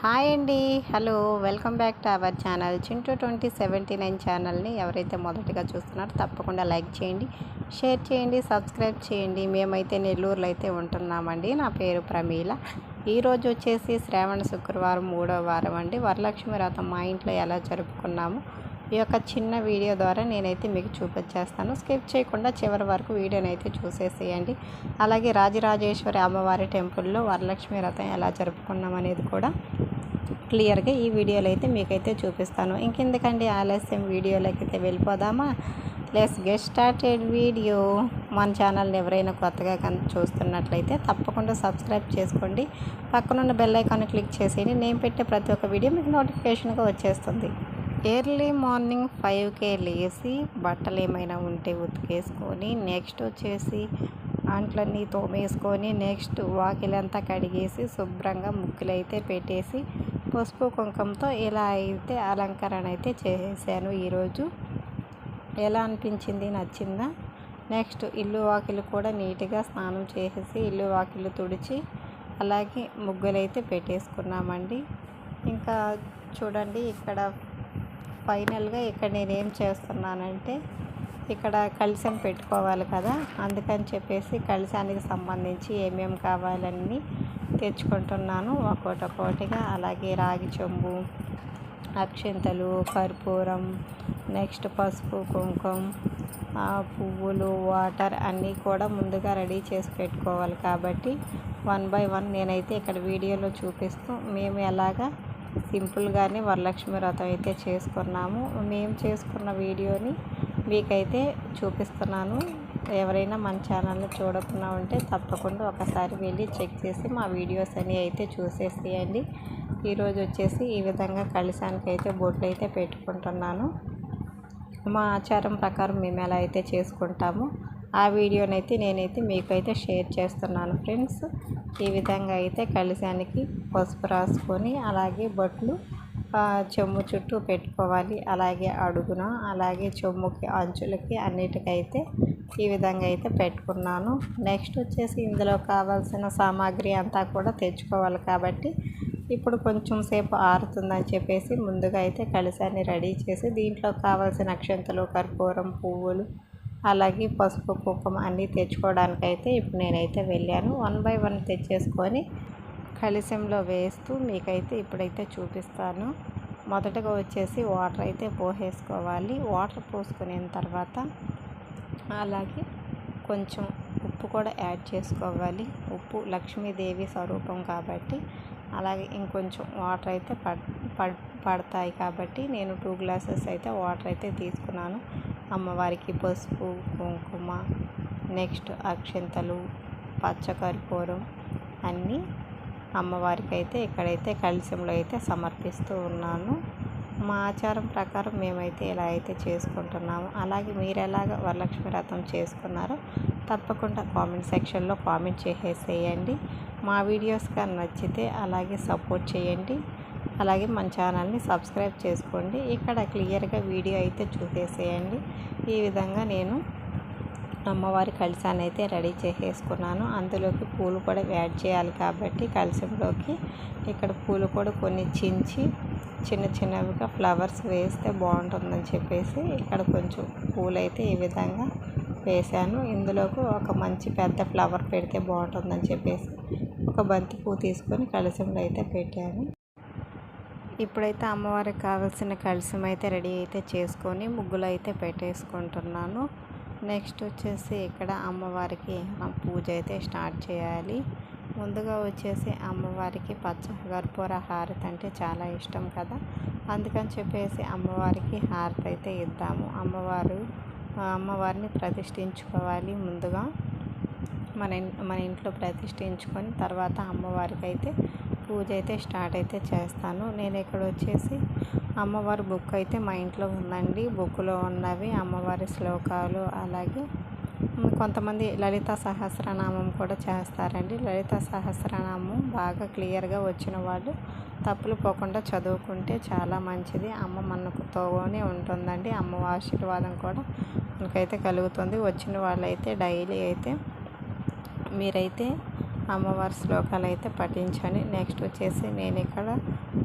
Hi అండి. Hello welcome back to our channel. Chintu twenty seventy nine ఛానల్ని ఎవరైతే మొదటిగా చూస్తున్నారో తప్పకుండా లైక్ చేయండి షేర్ చేయండి సబ్స్క్రైబ్ చేయండి. మేమైతే నెల్లూరులో అయితే ఉంటున్నామండి. నా పేరు ప్రమీల. ఈరోజు వచ్చేసి శ్రావణ శుక్రవారం మూడో వారం అండి. వరలక్ష్మి వ్రతం మా ఇంట్లో ఎలా జరుపుకున్నాము ఈ యొక్క చిన్న వీడియో ద్వారా నేనైతే మీకు చూపించేస్తాను. స్కిప్ చేయకుండా చివరి వరకు వీడియోని అయితే చూసేసేయండి. అలాగే రాజరాజేశ్వరి అమ్మవారి టెంపుల్లో వరలక్ష్మి రథం ఎలా జరుపుకున్నాం అనేది కూడా క్లియర్గా ఈ వీడియోలో అయితే మీకైతే చూపిస్తాను. ఇంకెందుకండి ఆలస్యం? వీడియోలోకి అయితే వెళ్ళిపోదామా? లెస్ గెట్ స్టార్టెడ్ వీడియో మన ఛానల్ని ఎవరైనా కొత్తగా కనుక చూస్తున్నట్లయితే తప్పకుండా సబ్స్క్రైబ్ చేసుకోండి. పక్కనున్న బెల్ ఐకాన్ క్లిక్ చేసేయండి. నేను పెట్టే ప్రతి ఒక్క వీడియో మీకు నోటిఫికేషన్గా వచ్చేస్తుంది. ఎర్లీ మార్నింగ్ ఫైవ్కే లేచి బట్టలు ఏమైనా ఉంటే ఉతికేసుకొని నెక్స్ట్ వచ్చేసి అంట్లన్నీ తోమేసుకొని నెక్స్ట్ వాకిలంతా కడిగేసి శుభ్రంగా ముగ్గులు అయితే పెట్టేసి పసుపు కుంకుమతో ఇలా అయితే అలంకరణ అయితే చేశాను ఈరోజు. ఎలా అనిపించింది? నచ్చిందా? నెక్స్ట్ ఇల్లు వాకిలు కూడా నీట్గా స్నానం చేసేసి ఇల్లు వాకిలు తుడిచి అలాగే ముగ్గులు అయితే పెట్టేసుకున్నామండి. ఇంకా చూడండి ఇక్కడ ఫైనల్గా ఇక్కడ నేను ఏం చేస్తున్నానంటే ఇక్కడ కలశం పెట్టుకోవాలి కదా అందుకని చెప్పేసి కలిశానికి సంబంధించి ఏమేమి కావాలన్నీ తెచ్చుకుంటున్నాను. ఒక్కోటి ఒక్కోటిగా. అలాగే రాగి చెంబు అక్షింతలు కర్పూరం నెక్స్ట్ పసుపు కుంకుమ పువ్వులు వాటర్ అన్నీ కూడా ముందుగా రెడీ చేసి పెట్టుకోవాలి కాబట్టి వన్ బై వన్ నేనైతే ఇక్కడ వీడియోలో చూపిస్తూ మేము ఎలాగా సింపుల్గానే వరలక్ష్మి వ్రతం అయితే చేసుకున్నాము. మేము చేసుకున్న వీడియోని మీకైతే చూపిస్తున్నాను. ఎవరైనా మన ఛానల్ని చూడకుండా ఉంటే తప్పకుండా ఒకసారి వెళ్ళి చెక్ చేసి మా వీడియోస్ అన్నీ అయితే చూసేసేయండి. ఈరోజు వచ్చేసి ఈ విధంగా కలిసానికి అయితే బొట్లు అయితే పెట్టుకుంటున్నాను. మా ఆచారం ప్రకారం మేము ఎలా అయితే చేసుకుంటామో ఆ వీడియోనైతే నేనైతే మీకైతే షేర్ చేస్తున్నాను ఫ్రెండ్స్. ఈ విధంగా అయితే కలిశానికి పసుపు రాసుకొని అలాగే బొట్లు చెమ్ము చుట్టూ పెట్టుకోవాలి. అలాగే అడుగున అలాగే చెమ్ముకి అంచులకి అన్నిటికైతే ఈ విధంగా అయితే పెట్టుకున్నాను. నెక్స్ట్ వచ్చేసి ఇందులో కావాల్సిన సామాగ్రి అంతా కూడా తెచ్చుకోవాలి కాబట్టి ఇప్పుడు కొంచెం సేపు ఆరుతుందని చెప్పేసి ముందుగా అయితే కలిసాన్ని రెడీ చేసి దీంట్లో కావాల్సిన అక్షంతలు కర్పూరం పువ్వులు అలాగే పసుపు కుంకుమ అన్నీ తెచ్చుకోవడానికి అయితే ఇప్పుడు నేనైతే వెళ్ళాను. వన్ బై వన్ తెచ్చేసుకొని కలిసంలో వేస్తూ మీకైతే ఇప్పుడైతే చూపిస్తాను. మొదటగా వచ్చేసి వాటర్ అయితే పోసేసుకోవాలి. వాటర్ పోసుకున్న తర్వాత అలాగే కొంచెం ఉప్పు కూడా యాడ్ చేసుకోవాలి. ఉప్పు లక్ష్మీదేవి స్వరూపం కాబట్టి అలాగే ఇంకొంచెం వాటర్ అయితే పడ్ పడతాయి కాబట్టి నేను టూ గ్లాసెస్ అయితే వాటర్ అయితే తీసుకున్నాను. అమ్మవారికి పసుపు కుంకుమ నెక్స్ట్ అక్షింతలు పచ్చకర్పూరం అన్నీ అమ్మవారికి అయితే ఇక్కడైతే కలశంలో అయితే సమర్పిస్తూ ఉన్నాను. మా ఆచారం ప్రకారం మేమైతే ఇలా అయితే చేసుకుంటున్నాము. అలాగే మీరు ఎలాగ వరలక్ష్మి వ్రతం చేసుకున్నారో తప్పకుండా కామెంట్ సెక్షన్లో కామెంట్ చేసేసేయండి. మా వీడియోస్ కానీ నచ్చితే అలాగే సపోర్ట్ చేయండి. అలాగే మన ఛానల్ని సబ్స్క్రైబ్ చేసుకోండి. ఇక్కడ క్లియర్గా వీడియో అయితే చూసేసేయండి. ఈ విధంగా నేను అమ్మవారి కలశాన్ని అయితే రెడీ చేసేసుకున్నాను. అందులోకి పూలు కూడా యాడ్ చేయాలి కాబట్టి కలశంలోకి ఇక్కడ పూలు కూడా కొన్ని చించి చిన్న చిన్నవిగా ఫ్లవర్స్ వేస్తే బాగుంటుందని చెప్పేసి ఇక్కడ కొంచెం పూలు అయితే ఈ విధంగా వేశాను. ఇందులోకి ఒక మంచి పెద్ద ఫ్లవర్ పెడితే బాగుంటుందని చెప్పేసి ఒక బంతి పువ్వు తీసుకొని కలశంలో అయితే పెట్టాను. ఇప్పుడైతే అమ్మవారికి కావాల్సిన కలశం అయితే రెడీ అయితే చేసుకొని ముగ్గులు అయితే పెట్టేసుకుంటున్నాను. నెక్స్ట్ వచ్చేసి ఇక్కడ అమ్మవారికి పూజ అయితే స్టార్ట్ చేయాలి. ముందుగా వచ్చేసి అమ్మవారికి పచ్చ కర్పూర హారతి అంటే చాలా ఇష్టం కదా. అందుకని చెప్పేసి అమ్మవారికి హారతి అయితే ఇద్దాము. అమ్మవారు అమ్మవారిని ప్రతిష్ఠించుకోవాలి ముందుగా. మన మన ఇంట్లో ప్రతిష్ఠించుకొని తర్వాత అమ్మవారికి అయితే పూజ అయితే స్టార్ట్ అయితే చేస్తాను. నేను ఇక్కడ వచ్చేసి అమ్మవారి బుక్ అయితే మా ఇంట్లో ఉందండి. బుక్లో ఉన్నవి అమ్మవారి శ్లోకాలు అలాగే కొంతమంది లలిత సహస్రనామం కూడా చేస్తారండి. లలిత సహస్రనామం బాగా క్లియర్గా వచ్చిన వాళ్ళు తప్పులు పోకుండా చదువుకుంటే చాలా మంచిది. అమ్మ మనకుతోనే ఉంటుందండి. అమ్మ ఆశీర్వాదం కూడా మనకైతే కలుగుతుంది. వచ్చిన వాళ్ళైతే డైలీ అయితే మీరైతే అమ్మవారి శ్లోకాలు అయితే పఠించాను నెక్స్ట్ వచ్చేసి నేను ఇక్కడ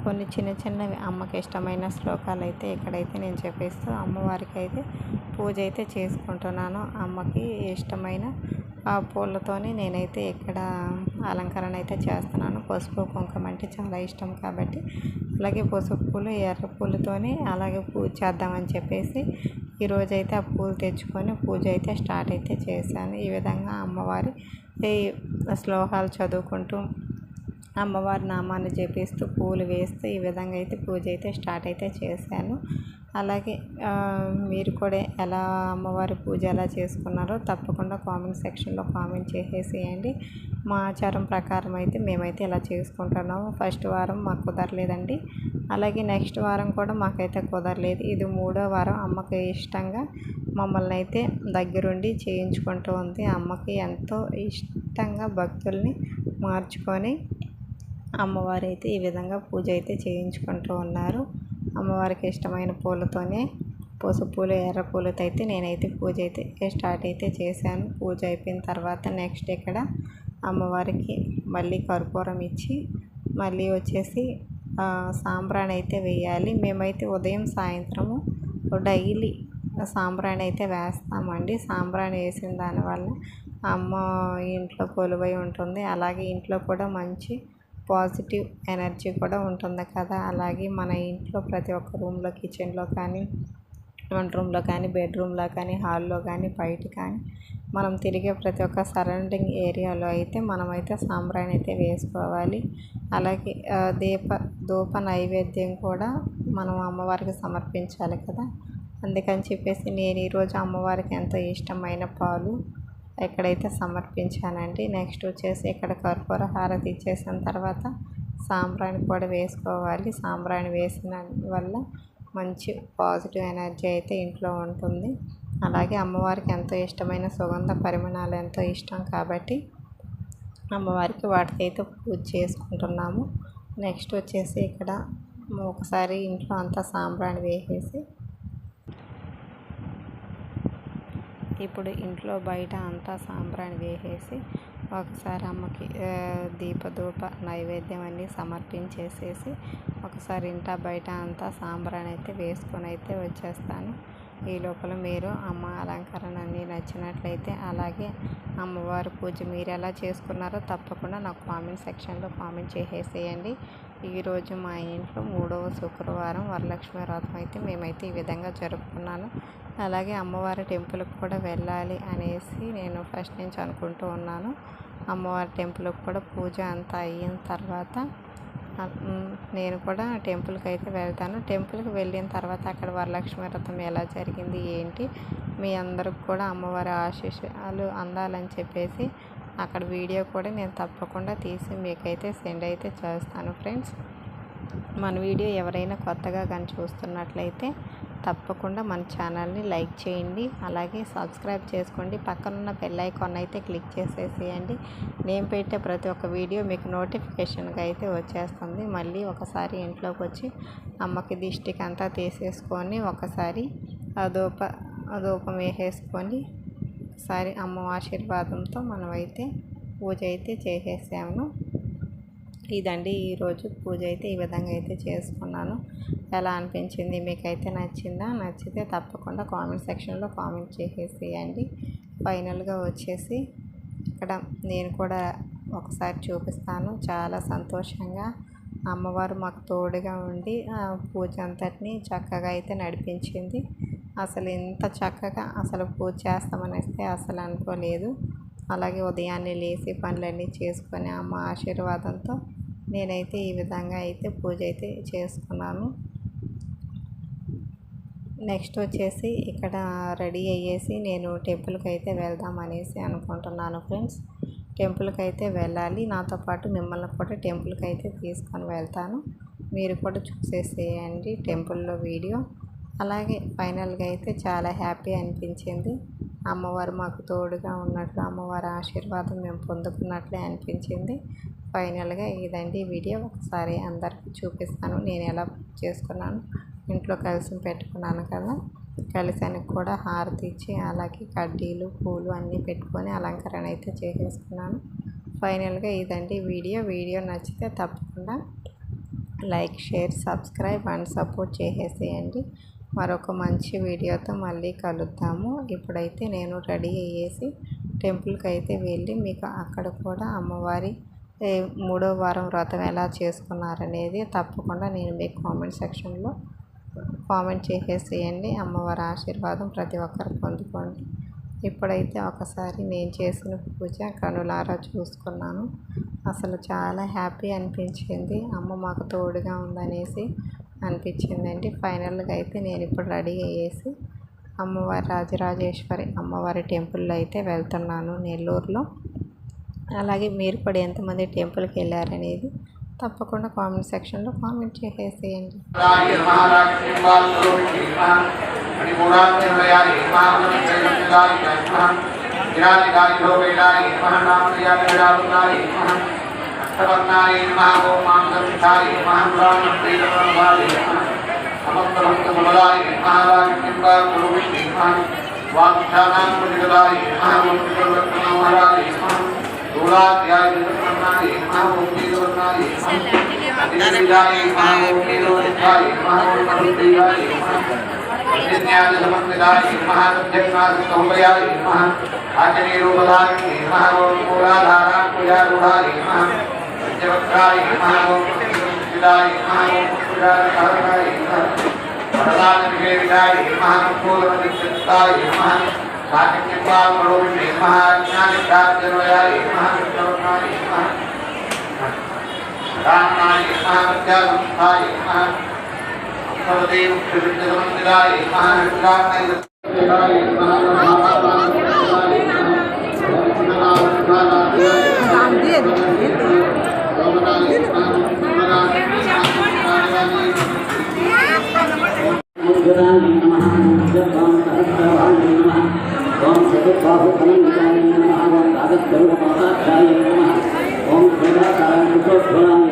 కొన్ని చిన్న చిన్నవి అమ్మకి ఇష్టమైన శ్లోకాలు అయితే ఇక్కడైతే నేను చెప్పేస్తూ అమ్మవారికి అయితే పూజ అయితే చేసుకుంటున్నాను. అమ్మకి ఇష్టమైన ఆ పూలతోనే నేనైతే ఇక్కడ అలంకరణ అయితే చేస్తున్నాను. పసుపు కుంకుమ అంటే చాలా ఇష్టం కాబట్టి అలాగే పసుపు పూలు ఎర్ర పూలతోనే అలాగే పూజ చేద్దామని చెప్పేసి ఈరోజైతే ఆ పూలు తెచ్చుకొని పూజ అయితే స్టార్ట్ అయితే చేశాను. ఈ విధంగా అమ్మవారి శ్లోకాలు చదువుకుంటూ అమ్మవారి నామాన్ని జపిస్తూ పూలు వేస్తూ ఈ విధంగా అయితే పూజ అయితే స్టార్ట్ అయితే చేశాను. అలాగే మీరు కూడా ఎలా అమ్మవారి పూజ ఎలా చేసుకున్నారో తప్పకుండా కామెంట్ సెక్షన్లో కామెంట్ చేసేసేయండి. మా ఆచారం ప్రకారం అయితే మేమైతే ఇలా చేసుకుంటున్నాము. ఫస్ట్ వారం మాకు కుదరలేదండి. అలాగే నెక్స్ట్ వారం కూడా మాకైతే కుదరలేదు. ఇది మూడో వారం అమ్మకి ఇష్టంగా మమ్మల్ని అయితే దగ్గరుండి చేయించుకుంటూ ఉంది. అమ్మకి ఎంతో ఇష్టంగా భక్తుల్ని మార్చుకొని అమ్మవారు అయితే ఈ విధంగా పూజ అయితే చేయించుకుంటూ ఉన్నారు. అమ్మవారికి ఇష్టమైన పూలతోనే పసుపులు ఎర్ర పూలతో అయితే నేనైతే పూజ అయితే స్టార్ట్ అయితే చేశాను. పూజ అయిపోయిన తర్వాత నెక్స్ట్ ఇక్కడ అమ్మవారికి మళ్ళీ కర్పూరం ఇచ్చి మళ్ళీ వచ్చేసి సాంబ్రాణి అయితే వేయాలి. మేమైతే ఉదయం సాయంత్రము డైలీ సాంబ్రాణి అయితే వేస్తామండి. సాంబ్రాణి వేసిన దానివల్ల అమ్మ ఇంట్లో కొలువై ఉంటుంది. అలాగే ఇంట్లో కూడా మంచి పాజిటివ్ ఎనర్జీ కూడా ఉంటుంది కదా. అలాగే మన ఇంట్లో ప్రతి ఒక్క రూమ్లో కిచెన్లో కానీ వంట రూమ్లో కానీ బెడ్రూమ్లో కానీ హాల్లో కానీ బయట కానీ మనం తిరిగే ప్రతి ఒక్క సరౌండింగ్ ఏరియాలో అయితే మనమైతే సాంబ్రాణి అయితే వేసుకోవాలి. అలాగే దీప ధూప నైవేద్యం కూడా మనం అమ్మవారికి సమర్పించాలి కదా. అందుకని చెప్పేసి నేను ఈరోజు అమ్మవారికి ఎంతో ఇష్టమైన పాలు ఎక్కడైతే సమర్పించానండి నెక్స్ట్ వచ్చేసి ఇక్కడ కర్పూర హారతి ఇచ్చేసిన తర్వాత సాంబ్రాణి కూడా వేసుకోవాలి. సాంబ్రాణి వేసిన వల్ల మంచి పాజిటివ్ ఎనర్జీ అయితే ఇంట్లో ఉంటుంది. అలాగే అమ్మవారికి ఎంతో ఇష్టమైన సుగంధ పరిమాణాలు ఎంతో ఇష్టం కాబట్టి అమ్మవారికి వాటికైతే పూజ చేసుకుంటున్నాము. నెక్స్ట్ వచ్చేసి ఇక్కడ ఒకసారి ఇంట్లో అంతా సాంబ్రాణి వేసేసి ఇప్పుడు ఇంట్లో బయట అంతా సాంబ్రాణి వేసేసి ఒకసారి అమ్మకి దీపధూప నైవేద్యం అన్నీ సమర్పించేసేసి ఒకసారి ఇంట బయట అంతా సాంబ్రాణి అయితే వేసుకొని అయితే వచ్చేస్తాను. ఈ లోపల మీరు అమ్మ అలంకరణ అన్నీ నచ్చినట్లయితే అలాగే అమ్మవారి పూజ మీరు ఎలా చేసుకున్నారో తప్పకుండా నాకు కామెంట్ సెక్షన్లో కామెంట్ చేసేసేయండి ఈరోజు మా ఇంట్లో మూడవ శుక్రవారం వరలక్ష్మి వ్రతం అయితే మేమైతే ఈ విధంగా జరుపుకున్నాను. అలాగే అమ్మవారి టెంపుల్కి కూడా వెళ్ళాలి అనేసి నేను ఫస్ట్ నుంచి అనుకుంటూ ఉన్నాను. అమ్మవారి టెంపుల్కి కూడా పూజ అంతా అయిన తర్వాత నేను కూడా టెంపుల్కి అయితే వెళ్తాను. టెంపుల్కి వెళ్ళిన తర్వాత అక్కడ వరలక్ష్మి వ్రతం ఎలా జరిగింది ఏంటి మీ అందరికి కూడా అమ్మవారి ఆశీస్సులు అందాలని చెప్పేసి అక్కడ వీడియో కూడా నేను తప్పకుండా తీసి మీకైతే సెండ్ అయితే చేస్తాను ఫ్రెండ్స్. మన వీడియో ఎవరైనా కొత్తగా కానీ చూస్తున్నట్లయితే తప్పకుండా మన ఛానల్ని లైక్ చేయండి. అలాగే సబ్స్క్రైబ్ చేసుకోండి. పక్కనున్న బెల్ ఐకాన్ అయితే క్లిక్ చేసేసేయండి. నేను పెట్టే ప్రతి ఒక్క వీడియో మీకు నోటిఫికేషన్గా అయితే వచ్చేస్తుంది. మళ్ళీ ఒకసారి ఇంట్లోకి వచ్చి అమ్మకి దిష్టికి అంతా తీసేసుకొని ఒకసారి అదోప అదోపం వేసేసుకొని ఒకసారి అమ్మ ఆశీర్వాదంతో మనమైతే పూజ అయితే చేసేసాము. ఇదండి ఈరోజు పూజ అయితే ఈ విధంగా అయితే చేసుకున్నాను. ఎలా అనిపించింది? మీకైతే నచ్చిందా? నచ్చితే తప్పకుండా కామెంట్ సెక్షన్లో కామెంట్ చేసేసేయండి. ఫైనల్గా వచ్చేసి ఇక్కడ నేను కూడా ఒకసారి చూపిస్తాను. చాలా సంతోషంగా అమ్మవారు మాకు తోడుగా ఉండి పూజ అంతటిని చక్కగా అయితే నడిపించింది. అసలు ఇంత చక్కగా అసలు పూజ చేస్తామని అసలు అనుకోలేదు. అలాగే ఉదయాన్నే లేచి పనులన్నీ చేసుకొని అమ్మ ఆశీర్వాదంతో నేనైతే ఈ విధంగా అయితే పూజ అయితే చేసుకున్నాను. నెక్స్ట్ వచ్చేసి ఇక్కడ రెడీ అయ్యేసి నేను టెంపుల్కి అయితే వెళ్దాం అనేసి అనుకుంటున్నాను ఫ్రెండ్స్. టెంపుల్కి అయితే వెళ్ళాలి. నాతో పాటు మిమ్మల్ని కూడా టెంపుల్కి అయితే తీసుకొని వెళ్తాను. మీరు కూడా చూసేసేయండి టెంపుల్లో వీడియో. అలాగే ఫైనల్గా అయితే చాలా హ్యాపీ అనిపించింది. అమ్మవారు మాకు తోడుగా ఉన్నట్లు అమ్మవారి ఆశీర్వాదం మేము పొందుకున్నట్లే అనిపించింది. ఫైనల్గా ఇదండి వీడియో. ఒకసారి అందరికి చూపిస్తాను నేను ఎలా చేసుకున్నాను. ఇంట్లో కలిసి పెట్టుకున్నాను కదా. కలిసానికి కూడా హారతి ఇచ్చి అలాగే కడ్డీలు పూలు అన్నీ పెట్టుకొని అలంకరణ అయితే చేసేసుకున్నాను. ఫైనల్గా ఇదండి వీడియో. వీడియో నచ్చితే తప్పకుండా like share subscribe and support చేసేసేయండి. మరొక మంచి వీడియోతో మళ్ళీ కలుద్దాము. ఇప్పుడైతే నేను రెడీ అయ్యేసి టెంపుల్కి అయితే వెళ్ళి మీకు అక్కడ కూడా అమ్మవారి మూడో వారం వ్రతం ఎలా చేసుకున్నారనేది తప్పకుండా నేను మీకు కామెంట్ సెక్షన్లో కామెంట్ చేసేసేయండి. అమ్మవారి ఆశీర్వాదం ప్రతి ఒక్కరు పొందుకోండి. ఇప్పుడైతే ఒకసారి నేను చేసిన పూజ కనులారా చూసుకున్నాను. అసలు చాలా హ్యాపీ అనిపించింది. అమ్మ మాకు తోడుగా ఉందనేసి అనిపించిందండి. ఫైనల్గా అయితే నేను ఇప్పుడు రెడీ అయ్యేసి అమ్మవారి రాజరాజేశ్వరి అమ్మవారి టెంపుల్లో అయితే వెళ్తున్నాను నెల్లూరులో. అలాగే మీరు కూడా ఎంతమంది టెంపుల్కి వెళ్ళారనేది తప్పకుండా కామెంట్ సెక్షన్లో కామెంట్ చేసేసేయండి రాయ మహారాజ్యం వాళ్ళు మణిపూరాత్మయాలి మహామంత్రిగాలి విరాజిగాలి భోగైలాలి మహానామయాలి అష్టవర్ణాయి మహాగో మాంగంధాయి మహాపురాణి సమస్తభక్త సమలాయి మహారాజ్యం వాళ్ళు వాగ్దానాం ప్రతిగదాయి మహామంత్రివర్తనమహారాయి దూరాధ్యాయ నిర్మన్నాయి మహామంత్రివర్ణాయి అతిథిరాయి మహామంత్రివర్ణాయి మహామంత్రివర్ణాయి మహా नाकिन्यम्बां मनोविष्णे नमः తాసు అనంతకాయ నమ ఆగత తరువాత కాయ నమ ఓం ప్రజాకాయ కుటోత్ఫలాన్ని